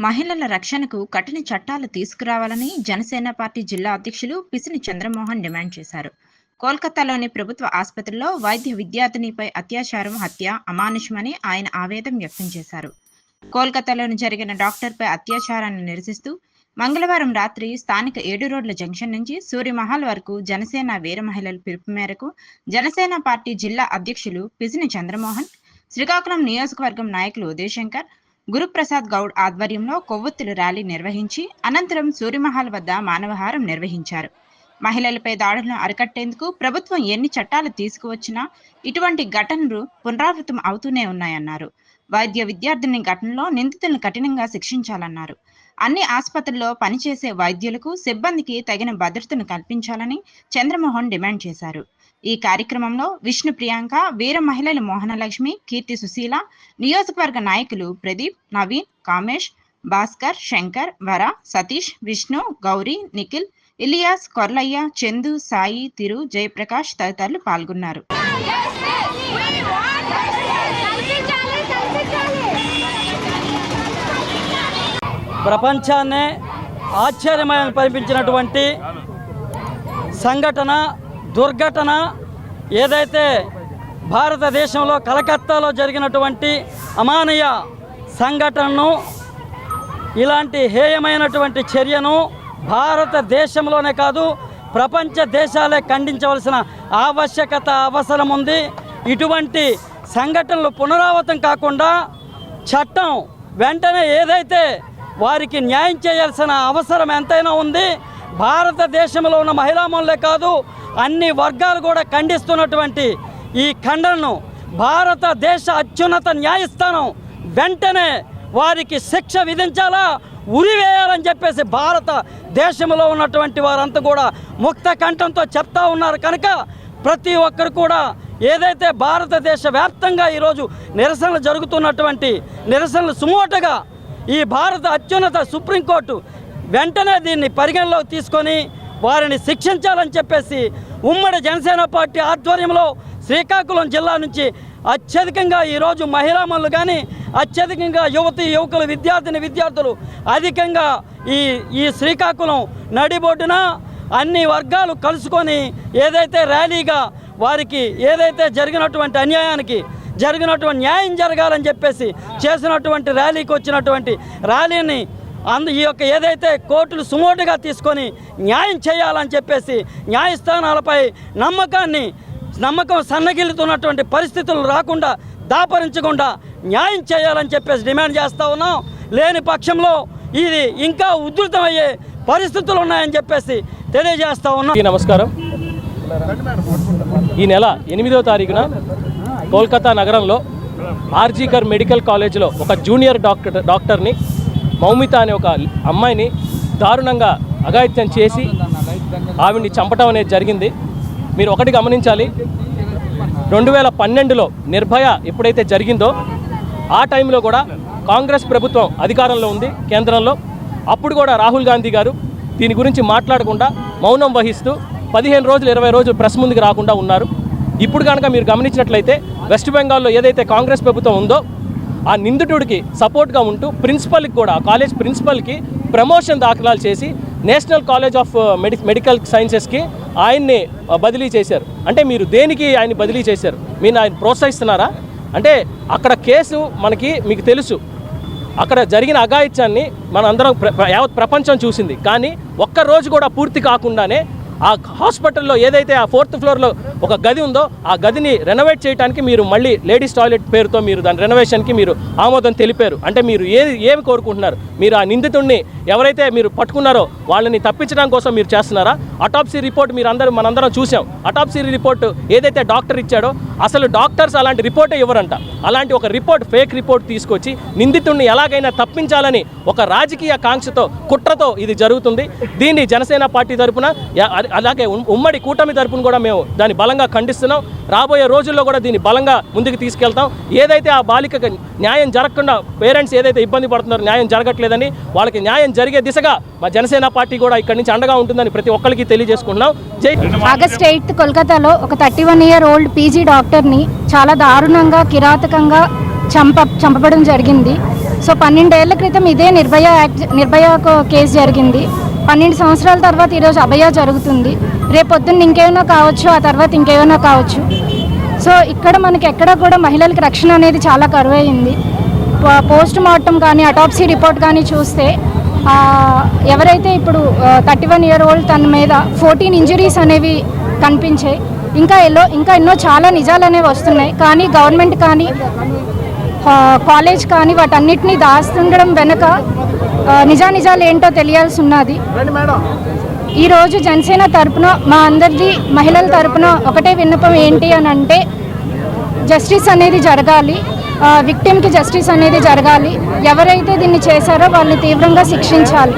మహిళల రక్షణకు కఠిన చట్టాలు తీసుకురావాలని జనసేన పార్టీ జిల్లా అధ్యక్షులు పిసిని చంద్రమోహన్ డిమాండ్ చేశారు. కోల్కతాలోని ప్రభుత్వ ఆసుపత్రిలో వైద్య విద్యార్థినిపై అత్యాచారం హత్య అమానుషమని ఆయన ఆవేదన వ్యక్తం చేశారు. కోల్కతాలోని జరిగిన డాక్టర్పై అత్యాచారాన్ని నిరసిస్తూ మంగళవారం రాత్రి స్థానిక ఏడు రోడ్ల జంక్షన్ నుంచి సూర్యమహల్ వరకు జనసేన వీర మహిళల పిలుపు మేరకు జనసేన పార్టీ జిల్లా అధ్యక్షులు పిసిని చంద్రమోహన్ శ్రీకాకుళం నియోజకవర్గం నాయకులు ఉదయశంకర్ గురుప్రసాద్ గౌడ్ ఆధ్వర్యంలో కొవ్వొత్తులు ర్యాలీ నిర్వహించి అనంతరం సూర్యమహల్ వద్ద మానవహారం నిర్వహించారు. మహిళలపై దాడులను అరికట్టేందుకు ప్రభుత్వం ఎన్ని చట్టాలు తీసుకువచ్చినా ఇటువంటి ఘటనలు పునరావృతం అవుతూనే ఉన్నాయన్నారు. వైద్య విద్యార్థిని ఘటనలో నిందితులను కఠినంగా శిక్షించాలన్నారు. అన్ని ఆసుపత్రుల్లో పనిచేసే వైద్యులకు సిబ్బందికి తగిన భద్రతను కల్పించాలని చంద్రమోహన్ డిమాండ్ చేశారు. ఈ కార్యక్రమంలో విష్ణు ప్రియాంక వీర మహిళలు మోహనలక్ష్మి కీర్తి సుశీల నియోజకవర్గ నాయకులు ప్రదీప్ నవీన్ కామేష్ భాస్కర్ శంకర్ వర సతీష్ విష్ణు గౌరీ నిఖిల్ ఇలియాస్ కొర్లయ్య చందు సాయి తిరు జయప్రకాష్ తదితరులు పాల్గొన్నారు. ప్రపంచాన్నే ఆశ్చర్యమయం పరిపించినటువంటి సంఘటన దుర్ఘటన ఏదైతే భారతదేశంలో కలకత్తాలో జరిగినటువంటి అమానయ సంఘటనను ఇలాంటి హేయమైనటువంటి చర్యను భారతదేశంలోనే కాదు ప్రపంచ దేశాలే ఖండించవలసిన ఆవశ్యకత అవసరం ఉంది. ఇటువంటి సంఘటనలు పునరావృతం కాకుండా చట్టం వెంటనే ఏదైతే వారికి న్యాయం చేయాల్సిన అవసరం ఎంతైనా ఉంది భారతదేశంలో ఉన్న మహిళామణులే కాదు అన్ని వర్గాలు కూడా ఖండిస్తున్నటువంటి ఈ ఖండనను భారతదేశ అత్యున్నత న్యాయస్థానం వెంటనే వారికి శిక్ష విధించాలా ఉరివేయాలని చెప్పేసి భారత దేశంలో ఉన్నటువంటి వారంతా కూడా ముక్త కంఠంతో చెప్తా ఉన్నారు. కనుక ప్రతి ఒక్కరు కూడా ఏదైతే భారతదేశ వ్యాప్తంగా ఈరోజు నిరసనలు జరుగుతున్నటువంటి నిరసనలు సుమోటగా ఈ భారత అత్యున్నత సుప్రీంకోర్టు వెంటనే దీన్ని పరిగణలోకి తీసుకొని వారిని శిక్షించాలని చెప్పేసి ఉమ్మడి జనసేన పార్టీ ఆధ్వర్యంలో శ్రీకాకుళం జిల్లా నుంచి అత్యధికంగా ఈరోజు మహిళామణులు కానీ అత్యధికంగా యువతి యువకులు విద్యార్థిని విద్యార్థులు అధికంగా ఈ ఈ శ్రీకాకుళం నడిబొడ్డున అన్ని వర్గాలు కలుసుకొని ఏదైతే ర్యాలీగా వారికి ఏదైతే జరిగినటువంటి అన్యాయానికి జరిగినటువంటి న్యాయం జరగాలని చెప్పేసి చేసినటువంటి ర్యాలీకి వచ్చినటువంటి ర్యాలీని అందు ఈ యొక్క ఏదైతే కోర్టులు సుమోటుగా తీసుకొని న్యాయం చేయాలని చెప్పేసి న్యాయస్థానాలపై నమ్మకాన్ని నమ్మకం సన్నగిల్లుతున్నటువంటి పరిస్థితులు రాకుండా దాపరించకుండా న్యాయం చేయాలని చెప్పేసి డిమాండ్ చేస్తూ ఉన్నాం. లేని పక్షంలో ఇది ఇంకా ఉధృతమయ్యే పరిస్థితులు ఉన్నాయని చెప్పేసి తెలియజేస్తూ ఉన్నాం. నమస్కారం. ఈ నెల ఎనిమిదో తారీఖున కోల్కతా నగరంలో ఆర్జీకర్ మెడికల్ కాలేజ్లో ఒక జూనియర్ డాక్టర్ డాక్టర్ని మౌమిత అనే ఒక అమ్మాయిని దారుణంగా అఘాయిత్యం చేసి ఆవిడ్ని చంపటం అనేది జరిగింది. మీరు ఒకటి గమనించాలి. రెండు వేల పన్నెండులో నిర్భయ ఎప్పుడైతే జరిగిందో ఆ టైంలో కూడా కాంగ్రెస్ ప్రభుత్వం అధికారంలో ఉంది కేంద్రంలో. అప్పుడు కూడా రాహుల్ గాంధీ గారు దీని గురించి మాట్లాడకుండా మౌనం వహిస్తూ పదిహేను రోజులు ఇరవై రోజులు ప్రెస్ ముందుకు రాకుండా ఉన్నారు. ఇప్పుడు కనుక మీరు గమనించినట్లయితే వెస్ట్ బెంగాల్లో ఏదైతే కాంగ్రెస్ ప్రభుత్వం ఉందో ఆ నిందితుడికి సపోర్ట్గా ఉంటూ ప్రిన్సిపల్కి కూడా ఆ కాలేజ్ ప్రిన్సిపల్కి ప్రమోషన్ దాఖలాలు చేసి national college of medi medical సైన్సెస్కి ఆయన్ని బదిలీ చేశారు. అంటే మీరు దేనికి ఆయన బదిలీ చేశారు? మీరు ఆయన ప్రోత్సహిస్తున్నారా? అంటే అక్కడ కేసు మనకి మీకు తెలుసు. అక్కడ జరిగిన అఘాయిత్యాన్ని మన అందరం ప్ర- ప్ర- యావత్ ప్రపంచం చూసింది. కానీ ఒక్క రోజు కూడా పూర్తి కాకుండానే ఆ హాస్పిటల్లో ఏదైతే ఆ ఫోర్త్ ఫ్లోర్లో ఒక గది ఉందో ఆ గదిని రెనోవేట్ చేయడానికి మీరు మళ్ళీ లేడీస్ టాయిలెట్ పేరుతో మీరు దాని రెనోవేషన్కి మీరు ఆమోదం తెలిపారు. అంటే మీరు ఏది ఏమి కోరుకుంటున్నారు? మీరు ఆ నిందితుడిని ఎవరైతే మీరు పట్టుకున్నారో వాళ్ళని తప్పించడం కోసం మీరు చేస్తున్నారా? అటాప్సీ రిపోర్ట్ మీరు అందరూ మనందరం చూసాం అటాప్సీ రిపోర్ట్ ఏదైతే డాక్టర్ ఇచ్చాడో అసలు డాక్టర్స్ అలాంటి రిపోర్టే ఇవ్వరంట. అలాంటి ఒక రిపోర్ట్ ఫేక్ రిపోర్ట్ తీసుకొచ్చి నిందితుడిని ఎలాగైనా తప్పించాలని ఒక రాజకీయ కాంక్షతో కుట్రతో ఇది జరుగుతుంది. దీన్ని జనసేన పార్టీ తరపున అలాగే ఉమ్మడి కూటమి తరపున కూడా మేము దాన్ని బలంగా ఖండిస్తున్నాం. రాబోయే రోజుల్లో కూడా దీన్ని బలంగా ముందుకు తీసుకెళ్తాం. ఏదైతే ఆ బాలికకు న్యాయం జరగకుండా పేరెంట్స్ ఏదైతే ఇబ్బంది పడుతున్నారో న్యాయం జరగట్లేదని వాళ్ళకి న్యాయం జరిగే దిశగా మా జనసేన పార్టీ కూడా ఇక్కడి నుంచి అండగా ఉంటుందని ప్రతి ఒక్కరికి తెలియజేసుకుంటున్నాం. జై ఆగస్ట్ ఎయిత్ కోల్కతాలో ఒక thirty one year old PG డాక్టర్ని చాలా దారుణంగా కిరాతకంగా చంప చంపబడం జరిగింది. సో పన్నెండేళ్ళ క్రితం ఇదే నిర్భయ యాక్ట్ నిర్భయ కేసు జరిగింది. పన్నెండు సంవత్సరాల తర్వాత ఈరోజు అభయ జరుగుతుంది. రేపొద్దున్న ఇంకేమైనా కావచ్చు ఆ తర్వాత ఇంకేమైనా కావచ్చు. సో ఇక్కడ మనకి ఎక్కడ కూడా మహిళలకు రక్షణ అనేది చాలా కరువైంది. పోస్ట్ మార్టం కానీ అటాప్సీ రిపోర్ట్ కానీ చూస్తే ఎవరైతే ఇప్పుడు థర్టీ వన్ ఇయర్ ఓల్డ్ తన మీద ఫోర్టీన్ ఇంజరీస్ అనేవి కనిపించాయి. ఇంకా ఎల్లో ఇంకా ఎన్నో చాలా నిజాలు అనేవి వస్తున్నాయి. కానీ గవర్నమెంట్ కానీ కాలేజ్ కానీ వాటన్నిటిని దాస్తుండడం వెనుక నిజానిజాలు ఏంటో తెలియాల్సి ఉన్నది ఈరోజు జనసేన తరపున మా అందరిది మహిళల తరపున ఒకటే విన్నపం ఏంటి అని అంటే జస్టిస్ అనేది జరగాలి. విక్టిమ్కి జస్టిస్ అనేది జరగాలి. ఎవరైతే దీన్ని చేశారో వాళ్ళని తీవ్రంగా శిక్షించాలి.